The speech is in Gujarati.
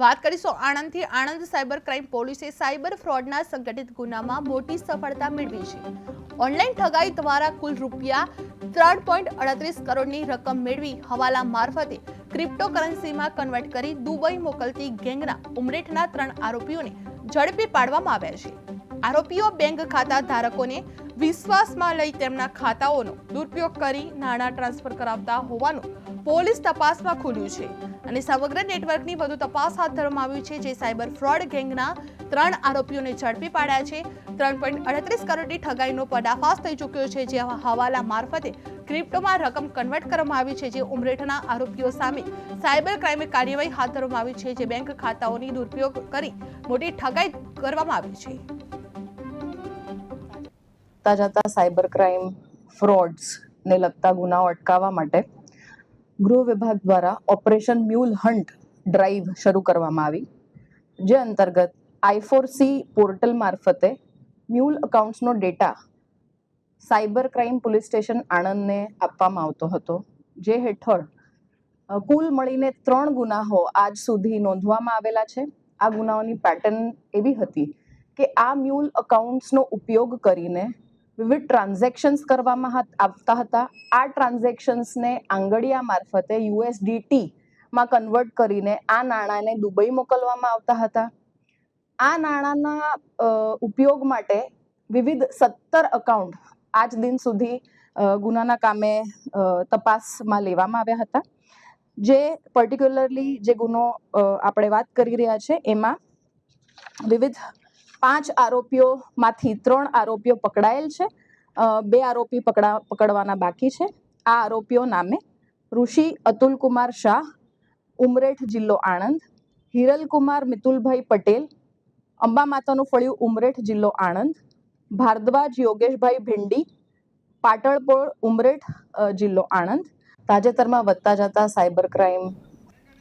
વાત કરીશું આણંદથી આણંદ સાયબર ક્રાઇમ પોલીસે સાયબર ફ્રોડના સંગઠિત ગુનામાં મોટી સફળતા મેળવી છે. ઓનલાઈન ઠગાઈ દ્વારા કુલ રૂપિયા ત્રણ પોઈન્ટ અડત્રીસ કરોડની રકમ મેળવી હવાલા મારફતે ક્રિપ્ટોકરન્સીમાં કન્વર્ટ કરી દુબઈ મોકલતી ગેંગના ઉમરેઠના ત્રણ આરોપીઓને ઝડપી પાડવામાં આવ્યા છે. આરોપીઓ બેંક ખાતા ધારકોને વિશ્વાસમાં લઈ તેમના ખાતાઓનો દુરુપયોગ કરી નાણાં ટ્રાન્સફર કરાવતા હોવાનું પોલીસ તપાસમાં ખુલ્યું છે. અને સમગ્ર નેટવર્કની વધુ તપાસ હાથ ધરવામાં આવી છે જે સાયબર ફ્રોડ ગેંગના ત્રણ આરોપીઓને ઝડપી પાડ્યા છે. ત્રણ પોઈન્ટ અડત્રીસ કરોડની ઠગાઈનો પર્દાફાશ થઈ ચૂક્યો છે, જે હવાલા મારફતે ક્રિપ્ટોમાં રકમ કન્વર્ટ કરવામાં આવી છે, જે ઉમરેઠના આરોપીઓ સામે સાયબર ક્રાઇમે કાર્યવાહી હાથ ધરવામાં આવી છે, જે બેંક ખાતાઓની દુરુપયોગ કરી મોટી ઠગાઈ કરવામાં આવી છે. વધતા જતા સાયબર ક્રાઇમ ફ્રોડ્સ ને લગતા ગુનાઓ અટકાવવા માટે ગૃહ વિભાગ દ્વારા ઓપરેશન મ્યુલ હન્ટ ડ્રાઈવ શરૂ કરવામાં આવી. જે અંતર્ગત આઈફોરસી પોર્ટલ મારફતે mule અકાઉન્ટ્સનો data cyber crime police station આણંદને આપવામાં આવતો હતો. જે હેઠળ કુલ મળીને ત્રણ ગુનાઓ આજ સુધી નોંધવામાં આવેલા છે. આ ગુનાઓની પેટર્ન એવી હતી કે આ મ્યુલ અકાઉન્ટ્સનો ઉપયોગ કરીને વિવિધ ટ્રાન્ઝેક્શન્સ કરવામાં આવતા હતા. આ ટ્રાન્ઝેક્શન્સને આંગળિયા મારફતે યુએસડીટી માં કન્વર્ટ કરીને આ નાણાંને દુબઈ મોકલવામાં આવતા હતા. આ નાણાંના ઉપયોગ માટે વિવિધ સત્તર એકાઉન્ટ આજ દિન સુધી ગુનાના કામે તપાસમાં લેવામાં આવ્યા હતા. જે પર્ટિક્યુલરલી જે ગુનો આપણે વાત કરી રહ્યા છે, એમાં વિવિધ પાંચ આરોપીઓમાંથી ત્રણ આરોપીઓ પકડાયેલ છે. બે આરોપી પકડા, પકડવાના બાકી છે. આ આરોપીઓ નામે ઋષિ અતુલ કુમાર શાહ, ઉમરેઠ જિલ્લો આણંદ હિરલકુમાર મિતુલભાઈ પટેલ, અંબા માતાનું ફળિયું ઉમરેઠ જિલ્લો આણંદ, ભારદ્વાજ યોગેશભાઈ ભિંડી, પાટણપોળ ઉમરેઠ જિલ્લો આણંદ. તાજેતરમાં વધતા જતા સાયબર ક્રાઇમ